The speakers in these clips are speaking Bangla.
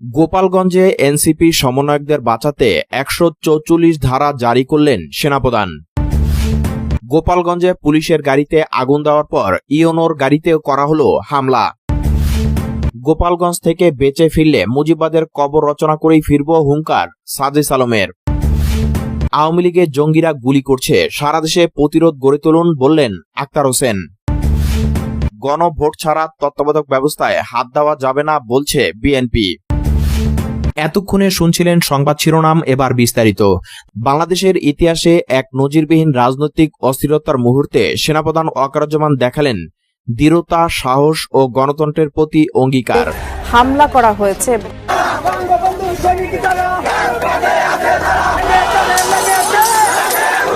গোপালগঞ্জে এনসিপি সমন্বয়কদের বাঁচাতে একশো ধারা জারি করলেন সেনাপ্রধান। গোপালগঞ্জে পুলিশের গাড়িতে আগুন দেওয়ার পর ইওনোর গাড়িতেও করা হলো হামলা। গোপালগঞ্জ থেকে বেঁচে ফিরলে মুজিবাদের কবর রচনা করেই ফিরব হুঙ্কার সাজেস সালমের। আওয়ামী লীগের জঙ্গিরা গুলি করছে, সারা দেশে প্রতিরোধ গড়ে তুলুন বললেন আক্তার হোসেন। গণভোট ছাড়া তত্ত্বাবধায়ক ব্যবস্থায় হাত দেওয়া যাবে না বলছে বিএনপি। এতক্ষণে শুনছিলেন সংবাদ শিরোনাম এবার বিস্তারিত। বাংলাদেশের ইতিহাসে এক নজিরবিহীন রাজনৈতিক অস্থিরতার মুহূর্তে সেনাপ্রধান ওয়াকারুজ্জামান দেখালেন দৃঢ়তা সাহস ও গণতন্ত্রের প্রতি অঙ্গীকার। হামলা করা হয়েছে।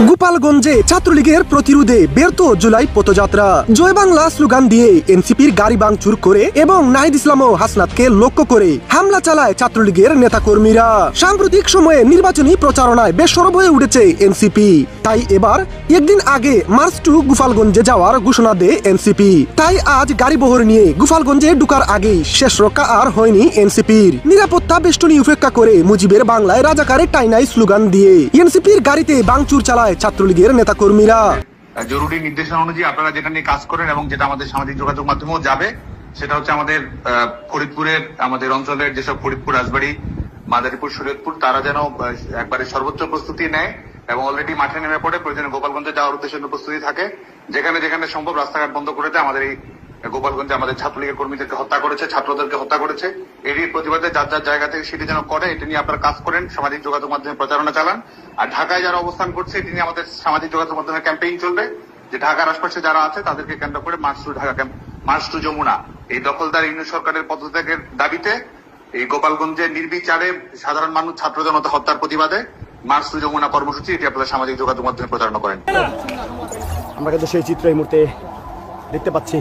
গোপালগঞ্জে ছাত্রলীগের প্রতিরোধে ব্যর্থ জুলাই পথযাত্রা। জয় বাংলা স্লোগান দিয়ে এনসিপির গাড়ি ভাঙচুর করে এবং নাহিদ ইসলাম ও হাসনাতকে লক্ষ্য করে হামলা চালায় ছাত্রলীগের নেতাকর্মীরা। সাম্প্রতিক সময়ে নির্বাচনী প্রচারণায় বেশ সরব হয়ে উঠেছে এনসিপি। তাই এবার একদিন আগে মার্চ টু গোপালগঞ্জে যাওয়ার ঘোষণা দেয় এনসিপি। তাই আজ গাড়ি বহর নিয়ে গোপালগঞ্জে ঢুকার আগেই শেষ রক্ষা আর হয়নি এনসিপির। নিরাপত্তা বেষ্টনী উপেক্ষা করে মুজিবের বাংলায় রাজাকারের টাইনাই স্লোগান দিয়ে এনসিপির গাড়িতে ভাঙচুর চালায় ছাত্রলীগের নেতাকর্মীরা। জরুরি নির্দেশনা অনুযায়ী আপনারা যেটা নিয়ে কাজ করেন এবং যেটা আমাদের সামাজিক যোগাযোগ মাধ্যমেও যাবে, সেটা হচ্ছে আমাদের ফরিদপুরের, আমাদের অঞ্চলের যেসব ফরিদপুর, রাজবাড়ি, মাদারীপুর শরীয়তপুর তারা যেন একবারে সর্বোচ্চ প্রস্তুতি নেয় এবং অলরেডি মাঠে নেমে পড়ে প্রয়োজনে গোপালগঞ্জে যাওয়ার উদ্দেশ্যে প্রস্তুতি থাকে। যেখানে যেখানে সম্ভব রাস্তাঘাট বন্ধ করে দেয়, আমাদের এই গোপালগঞ্জে আমাদের ছাত্রলীগের কর্মীদেরকে হত্যা করেছে, ছাত্রদেরকে হত্যা করেছে। এরই প্রতিবাদে যার যার জায়গা থেকে সেটি যেন করে, এটা নিয়ে আপনারা কাজ করেন, সামাজিক যোগাযোগ মাধ্যমে প্রচারণা চালান। আর ঢাকায় যারা অবস্থান করছে, এটি নিয়ে আমাদের সামাজিক যোগাযোগ মাধ্যমে ক্যাম্পেইন চলবে। যে ঢাকার আশপাশে যারা আছে, তাদেরকে কেন্দ্র করে march to Dhaka camp march to Jamuna এই দখলদার ইউনিয়ন সরকারের পদত্যাগের দাবিতে এই গোপালগঞ্জে নির্বিচারে সাধারণ মানুষ, ছাত্র জনতা হত্যার প্রতিবাদে মার্চ টু যমুনা কর্মসূচি, এটি আপনারা সামাজিক যোগাযোগ মাধ্যমে প্রচারণা করেন। আমরা কিন্তু সেই চিত্র এই মুহূর্তে দেখতে পাচ্ছি।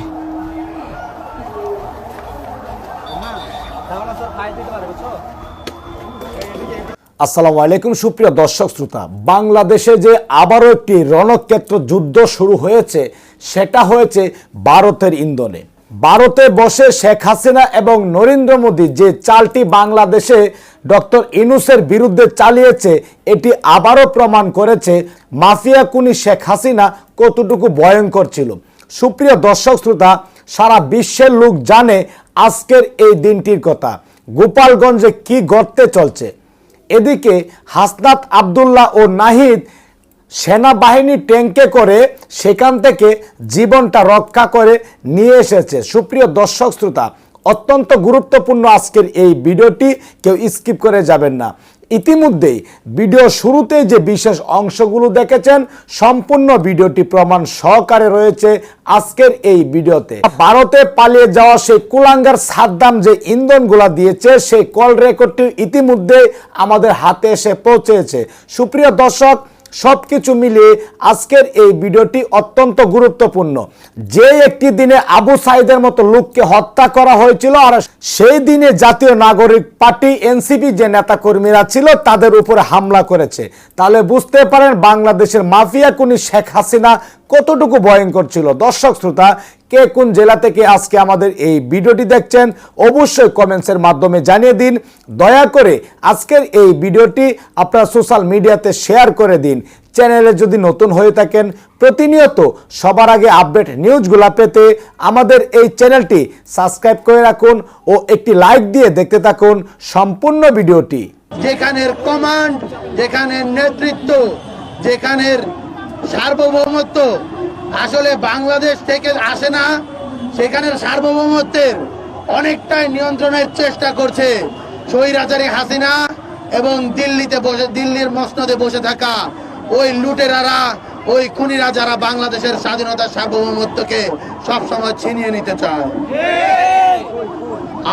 আসসালামু আলাইকুম, সুপ্রিয় দর্শক শ্রোতা। বাংলাদেশে যে আবারও একটি রণক্ষেত্র যুদ্ধ শুরু হয়েছে, সেটা হয়েছে ভারতের ইন্ধনে। ভারতে বসে শেখ হাসিনা এবং নরেন্দ্র মোদী যে চালটি বাংলাদেশে ডক্টর ইনুসের বিরুদ্ধে চালিয়েছে, এটি আবারও প্রমাণ করেছে মাফিয়া কুনি শেখ হাসিনা কতটুকু ভয়ঙ্কর ছিল। সুপ্রিয় দর্শক শ্রোতা, সারা বিশ্বের লোক জানে আজকের এই দিনটির কথা। গোপালগঞ্জে কি ঘটতে চলছে? এদিকে হাসনাত আবদুল্লাহ ও নাহিদ সেনাবাহিনী ট্যাঙ্কে করে সেখান থেকে জীবনটা রক্ষা করে নিয়ে এসেছে। সুপ্রিয় দর্শক শ্রোতা, অত্যন্ত গুরুত্বপূর্ণ আজকের এই ভিডিওটি, কেউ স্কিপ করে যাবেন না। ইতিমধ্যেই ভিডিও শুরুতে যে বিশেষ অংশগুলো দেখেছেন, সম্পূর্ণ ভিডিওটি প্রমাণ সহকারে রয়েছে আজকের এই ভিডিওতে। ভারতে পালিয়ে যাওয়া সেই কুলাঙ্গার সাদ্দাম যে ইন্ধনগুলা দিয়েছে, সেই কল রেকর্ডটি ইতিমধ্যে আমাদের হাতে এসে পৌঁছেছে। সুপ্রিয় দর্শক সবকিছু মিলিয়ে আজকের এই ভিডিওটি অত্যন্ত গুরুত্বপূর্ণ। যে একটি দিনে আবু সাইদের মতো লোককে হত্যা করা হয়েছিল আর সেই দিনে জাতীয় নাগরিক পার্টি, এনসিপি যে নেতাকর্মীরা ছিল তাদের উপরে হামলা করেছে। তাহলে বুঝতে পারেন বাংলাদেশের মাফিয়া কুনি শেখ হাসিনা কতটুকু ভয়ঙ্কর ছিল। দর্শক শ্রোতা কে কোন জেলা থেকে আজকে আমাদের এই ভিডিওটি দেখছেন, অবশ্যই কমেন্টসের মাধ্যমে জানিয়ে দিন। দয়া করে আজকের এই ভিডিওটি আপনারা সোশ্যাল মিডিয়াতে শেয়ার করে দিন। চ্যানেলে যদি নতুন হয়ে থাকেন, প্রতিনিয়ত সবার আগে আপডেট নিউজগুলো পেতে আমাদের এই চ্যানেলটি সাবস্ক্রাইব করে রাখুন ও একটি লাইক দিয়ে দেখতে থাকুন সম্পূর্ণ ভিডিওটি। যেখানের কমান্ড যেখানের নেতৃত্ব, যেখানের সার্বভৌমত্ব আসলে বাংলাদেশ থেকে আসে না, সেখানের সার্বভৌমত্বের অনেকটাই নিয়ন্ত্রণের চেষ্টা করছে স্বৈরাচারী হাসিনা এবং দিল্লিতে বসে, দিল্লির মসনদে বসে থাকা ওই লুটেরারা, ওই খুনিরা যারা বাংলাদেশের স্বাধীনতা সার্বভৌমত্বকে সবসময় ছিনিয়ে নিতে চায়।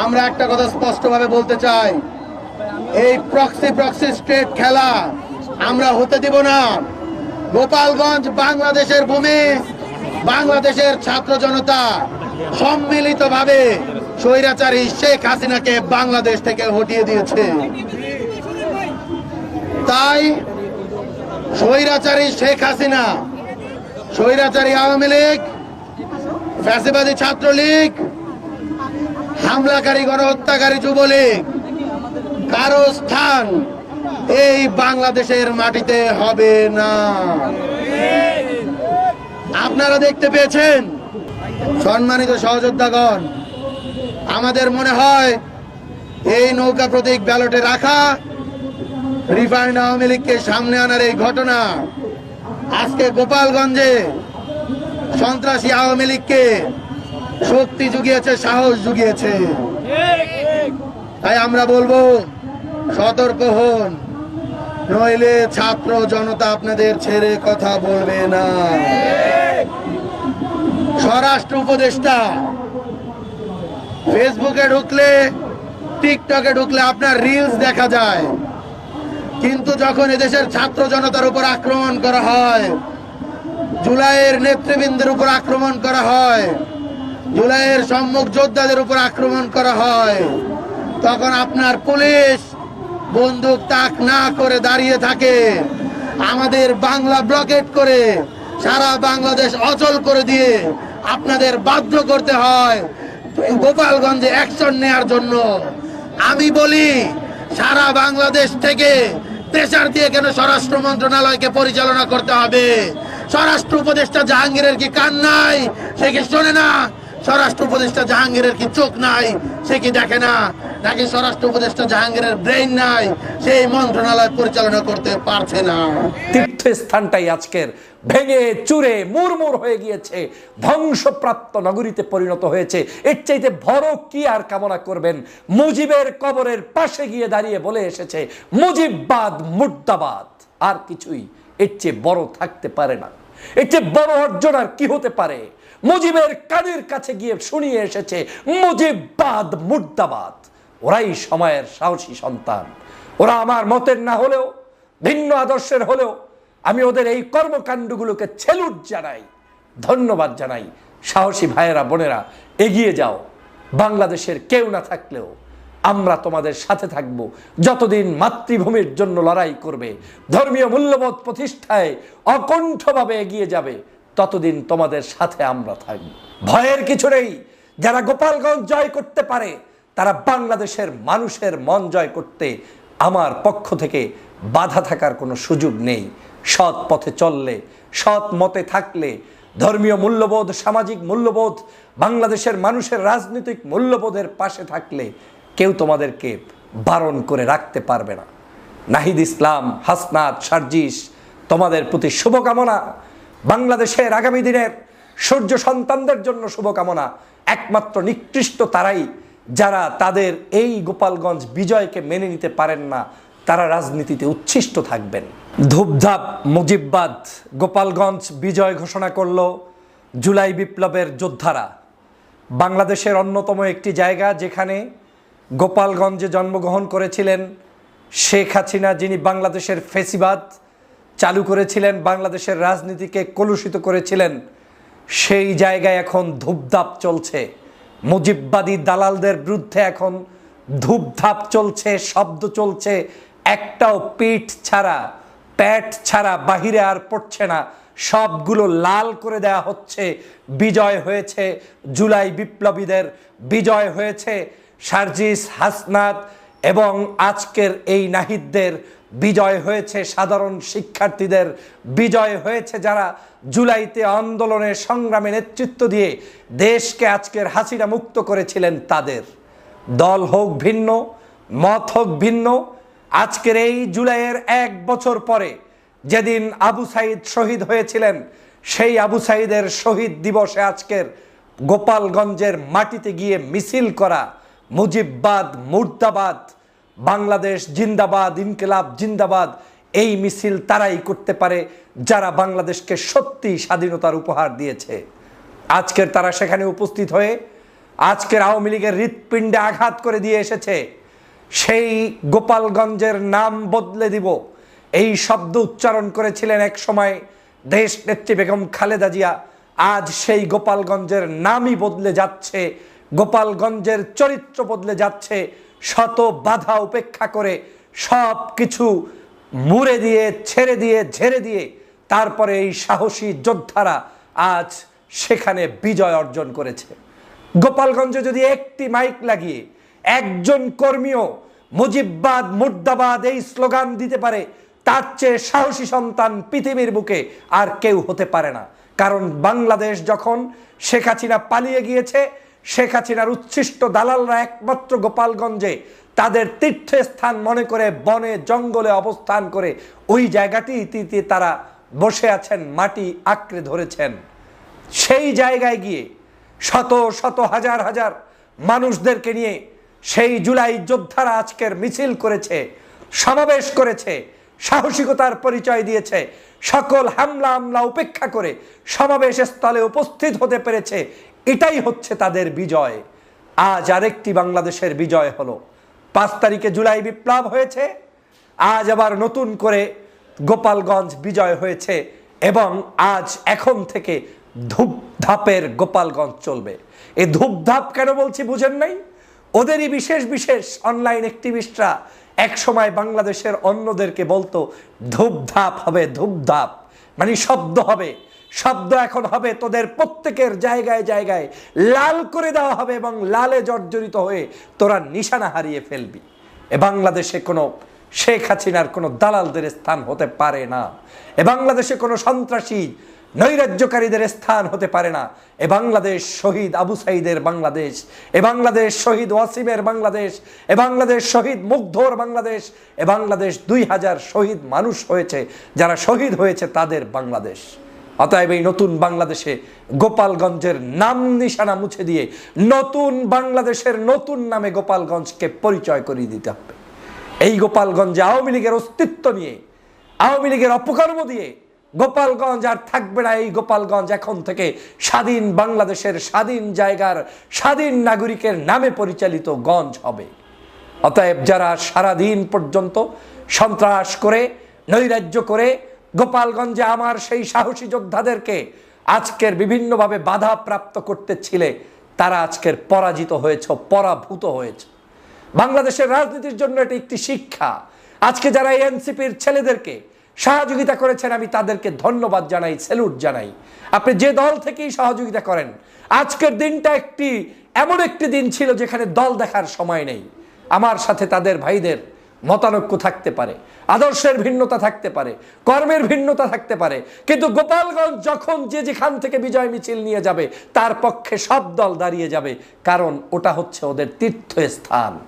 আমরা একটা কথা স্পষ্টভাবে বলতে চাই, এই প্রক্সি প্রক্সি স্টেট খেলা আমরা হতে দিব না। গোপালগঞ্জ বাংলাদেশের ভূমি, বাংলাদেশের ছাত্র জনতা, সম্মিলিতভাবে স্বৈরাচারী শেখ হাসিনাকে বাংলাদেশ থেকে হটিয়ে দিয়েছে। তাই স্বৈরাচারী শেখ হাসিনা, স্বৈরাচারী আওয়ামী লীগ, ফ্যাসিবাদী ছাত্রলীগ, হামলাকারী গণহত্যাকারী যুবলীগ, কারও স্থান এই বাংলাদেশের মাটিতে হবে না। আপনারা দেখতে পেয়েছেন, সম্মানিত সহযোদ্ধাগণ, আমাদের মনে হয় এই নৌকা প্রতীক ব্যালটে রাখা রিফাইন্ড আওয়ামী লীগকে সামনে আনার এই ঘটনা আজকে গোপালগঞ্জে সন্ত্রাসী আওয়ামী লীগকে শক্তি জুগিয়েছে, সাহস জুগিয়েছে। তাই আমরা বলব সতর্ক হন। নইলে ছাত্র জনতা আপনাদের ছেড়ে কথা বলবে না। স্বরাষ্ট্র উপদেষ্টা, ফেসবুকে ঢুকলে, টিকটকে ঢুকলে আপনার রিলস দেখা যায়। কিন্তু যখন এদেশের ছাত্র জনতার উপর আক্রমণ করা হয়, জুলাইয়ের নেতৃবৃন্দের উপর আক্রমণ করা হয়, জুলাইয়ের সম্মুখ যোদ্ধাদের উপর আক্রমণ করা হয়, তখন আপনার পুলিশ বন্দুক তাক না করে দাঁড়িয়ে থাকে। আমাদের বাংলা ব্লকেট করে সারা বাংলাদেশ অচল করে দিয়ে আপনাদের বাধ্য করতে হয় গোপালগঞ্জে অ্যাকশন নেয়ার জন্য। আমি বলি, সারা বাংলাদেশ থেকে প্রেসার দিয়ে কেন স্বরাষ্ট্র মন্ত্রণালয়কে পরিচালনা করতে হবে? স্বরাষ্ট্র উপদেষ্টা জাহাঙ্গীরের কি কান নাই? সে কি শোনে না? স্বরাষ্ট্র উপদেষ্টা জাহাঙ্গীরের কি চোখ নাই, সে কি দেখে না? নাকি স্বরাষ্ট্র উপদেষ্টা জাহাঙ্গীরের ব্রেইন নাই সেই মন্ত্রণালয় পরিচালনা করতে পারছে না? তীর্থস্থানটাই আজকের ভেঙে চুরে মুরমুর হয়ে গিয়েছে, ধ্বংসপ্রাপ্ত নগরীতে পরিণত হয়েছে। এর চাইতে বড় কি আর কামনা করবেন? মুজিবের কবরের পাশে গিয়ে দাঁড়িয়ে বলে এসেছে, মুজিববাদ মুর্দাবাদ। আর কিছুই এর চেয়ে বড় থাকতে পারে না। চেয়ে বড় অর্জন আর কি হতে পারে? মুজিবের কানের কাছে গিয়ে শুনিয়ে এসেছে, মুজিববাদ, মুর্দাবাদ। ওরাই সময়ের সাহসী সন্তান। ওরা আমার মতের না হলেও, ভিন্ন আদর্শের হলেও, আমি ওদের এই কর্মকাণ্ডগুলোকে ছেলুট জানাই, ধন্যবাদ জানাই। সাহসী ভাইয়েরা, বোনেরা, এগিয়ে যাও। বাংলাদেশের কেউ না থাকলেও আমরা তোমাদের সাথে থাকব। যতদিন মাতৃভূমির জন্য লড়াই করবে, ধর্মীয় মূল্যবোধ প্রতিষ্ঠায় অকণ্ঠভাবে এগিয়ে যাবে, ততদিন তোমাদের সাথে আমরা থাকব। ভয়ের কিছু নেই। যারা গোপালগঞ্জ জয় করতে পারে, তারা বাংলাদেশের মানুষের মন জয় করতে আমার পক্ষ থেকে বাধা থাকার কোনো সুযোগ নেই। সৎ পথে চললে, সৎ মতে থাকলে, ধর্মীয় মূল্যবোধ, সামাজিক মূল্যবোধ, বাংলাদেশের মানুষের রাজনৈতিক মূল্যবোধের পাশে থাকলে কেউ তোমাদেরকে বারণ করে রাখতে পারবে না। নাহিদ ইসলাম, হাসনাত, সার্জিস, তোমাদের প্রতি শুভকামনা। বাংলাদেশের আগামী দিনের সূর্য সন্তানদের জন্য শুভকামনা। একমাত্র নিকৃষ্ট তারাই যারা তাদের এই গোপালগঞ্জ বিজয়কে মেনে নিতে পারেন না, তারা রাজনীতিতে উচ্ছিষ্ট থাকবেন। ধূপধাপ মুজিববাদ গোপালগঞ্জ বিজয় ঘোষণা করল জুলাই বিপ্লবের যোদ্ধারা। বাংলাদেশের অন্যতম একটি জায়গা যেখানে গোপালগঞ্জে জন্মগ্রহণ করেছিলেন শেখ হাসিনা, যিনি বাংলাদেশের ফেসিবাদ চালু করেছিলেন, বাংলাদেশের রাজনীতিকে কলুষিত করেছিলেন। সেই জায়গায় এখন ধূপধাপ চলছে। মুজিববাদী দালালদের বিরুদ্ধে এখন ধূপধাপ চলছে, শব্দ চলছে। একটাও পিঠ ছাড়া, প্যাট ছাড়া বাহিরে আর পড়ছে না। সবগুলো লাল করে দেয়া হচ্ছে। বিজয় হয়েছে জুলাই বিপ্লবীদের। বিজয় হয়েছে সার্জিস হাসনাত এবং আজকের এই নাহিদদের বিজয় হয়েছে, সাধারণ শিক্ষার্থীদের বিজয় হয়েছে যারা জুলাইতে আন্দোলনের সংগ্রামে নেতৃত্ব দিয়ে দেশকে আজকের হাসিনা মুক্ত করেছিলেন তাদের। দল হোক ভিন্ন, মত হোক ভিন্ন, আজকের এই জুলাইয়ের এক বছর পরে যেদিন আবু সাইদ শহীদ হয়েছিলেন, সেই আবু সাইদের শহীদ দিবসে আজকের গোপালগঞ্জের মাটিতে গিয়ে মিছিল করা মুজিববাদ, মুর্দাবাদ, বাংলাদেশ জিন্দাবাদ, ইনকিলাব জিন্দাবাদ, এই মিছিল তারাই করতে পারে যারা বাংলাদেশকে সত্যি স্বাধীনতার উপহার দিয়েছে। আজকের তারা সেখানে উপস্থিত হয়ে আজকের আওয়ামী লীগের হৃৎপিণ্ডে আঘাত করে দিয়ে এসেছে। সেই গোপালগঞ্জের নাম বদলে দিব। এই শব্দ উচ্চারণ করেছিলেন এক সময় দেশ নেত্রী বেগম খালেদা জিয়া। আজ সেই গোপালগঞ্জের নামই বদলে যাচ্ছে গোপালগঞ্জের চরিত্র বদলে যাচ্ছে। শত বাধা উপেক্ষা করে সব কিছু মুড়ে দিয়ে, ছেড়ে দিয়ে, ঝেড়ে দিয়ে তারপরে এই সাহসী যোদ্ধারা আজ সেখানে বিজয় অর্জন করেছে। গোপালগঞ্জে যদি একটি মাইক লাগিয়ে একজন কর্মীও মুজিববাদ, মুর্দাবাদ এই স্লোগান দিতে পারে, তার চেয়ে সাহসী সন্তান পৃথিবীর বুকে আর কেউ হতে পারে না। কারণ বাংলাদেশ যখন শেখ হাসিনা পালিয়ে গিয়েছে শেখ হাসিনার উচ্ছিষ্ট দালালরা একমাত্র গোপালগঞ্জে তাদের তীর্থস্থান মনে করে বনে জঙ্গলে অবস্থান করে ওই জায়গাটিতে তারা বসে আছেন, মাটি আঁকড়ে ধরেছেন। সেই জায়গায় গিয়ে শত শত, হাজার হাজার মানুষদেরকে নিয়ে সেই জুলাই যোদ্ধারা আজকের মিছিল করেছে, সমাবেশ করেছে, সাহসিকতার পরিচয় দিয়েছে, সকল হামলা হামলা উপেক্ষা করে সমাবেশ স্থলে উপস্থিত হতে পেরেছে এটাই হচ্ছে তাদের বিজয়। আজ আরেকটি বাংলাদেশের বিজয় হলো। পাঁচ তারিখে জুলাই বিপ্লব হয়েছে। আজ আবার নতুন করে গোপালগঞ্জ বিজয় হয়েছে এবং আজ এখন থেকে ধূপধাপের গোপালগঞ্জ চলবে। এই ধূপধাপ কেন বলছি বুঝেন নাই? ওদেরই বিশেষ বিশেষ অনলাইন অ্যাক্টিভিস্টরা এক সময় বাংলাদেশের অন্যদেরকে বলতো, ধূপধাপ হবে, ধূপধাপ। মানে শব্দ হবে। শব্দ এখন হবে তোদের প্রত্যেকের জায়গায় জায়গায় লাল করে দেওয়া হবে এবং লালে জর্জরিত হয়ে তোরা নিশানা হারিয়ে ফেলবি। এ বাংলাদেশে কোনো শেখ হাসিনার কোনো দালালদের স্থান হতে পারে না। এ বাংলাদেশে কোনো সন্ত্রাসী নৈরাজ্যকারীদের স্থান হতে পারে না। এ বাংলাদেশ শহীদ আবু সাইদের বাংলাদেশ। এ বাংলাদেশ শহীদ ওয়াসিমের বাংলাদেশ। এ বাংলাদেশ শহীদ মুগ্ধর বাংলাদেশ। এ বাংলাদেশ দুই হাজার শহীদ মানুষ হয়েছে, যারা শহীদ হয়েছে তাদের বাংলাদেশ। অতএব এই নতুন বাংলাদেশে গোপালগঞ্জের নাম নিশানা মুছে দিয়ে নতুন বাংলাদেশের নতুন নামে গোপালগঞ্জকে পরিচয় করিয়ে দিতে হবে। এই গোপালগঞ্জে আওয়ামী লীগের অস্তিত্ব নিয়ে, আওয়ামী লীগের অপকর্ম দিয়ে গোপালগঞ্জ আর থাকবে না। এই গোপালগঞ্জ এখন থেকে স্বাধীন বাংলাদেশের স্বাধীন জায়গার স্বাধীন নাগরিকের নামে পরিচালিত গঞ্জ হবে। অতএব যারা সারাদিন পর্যন্ত সন্ত্রাস করে, নৈরাজ্য করে গোপালগঞ্জে আমার সেই সাহসী যোদ্ধাদেরকে আজকের বিভিন্নভাবে বাধা প্রাপ্ত করতে ছিলে তারা আজকের পরাজিত হয়েছ, পরাভূত হয়েছে। বাংলাদেশের রাজনীতির জন্য এটি একটি শিক্ষা। আজকে যারা এনসিপির ছেলেদেরকে সহযোগিতা করেছেন, আমি তাদেরকে ধন্যবাদ জানাই স্যালুট জানাই। আপনি যে দল থেকেই সহযোগিতা করেন, আজকের দিনটা একটি, এমন একটি দিন ছিল যেখানে দল দেখার সময় নেই। আমার সাথে তাদের ভাইদের মতানৈক্য থাকতে পারে, আদর্শের ভিন্নতা থাকতে পারে, কর্মের ভিন্নতা থাকতে পারে, কিন্তু গোপালগঞ্জ যখন যে যেখান থেকে বিজয় মিছিল নিয়ে যাবে, তার পক্ষে সব দল দাঁড়িয়ে যাবে, কারণ ওটা হচ্ছে ওদের তীর্থস্থান।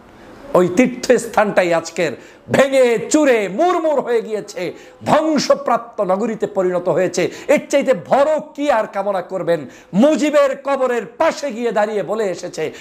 ওই তীর্থস্থানটাই আজকের ভেঙে চুরে মুরমুর হয়ে গিয়েছে, ধ্বংসপ্রাপ্ত নগরীতে পরিণত হয়েছে। এর চাইতে বড় কি আর কামনা করবেন? মুজিবের কবরের পাশে গিয়ে দাঁড়িয়ে বলে এসেছে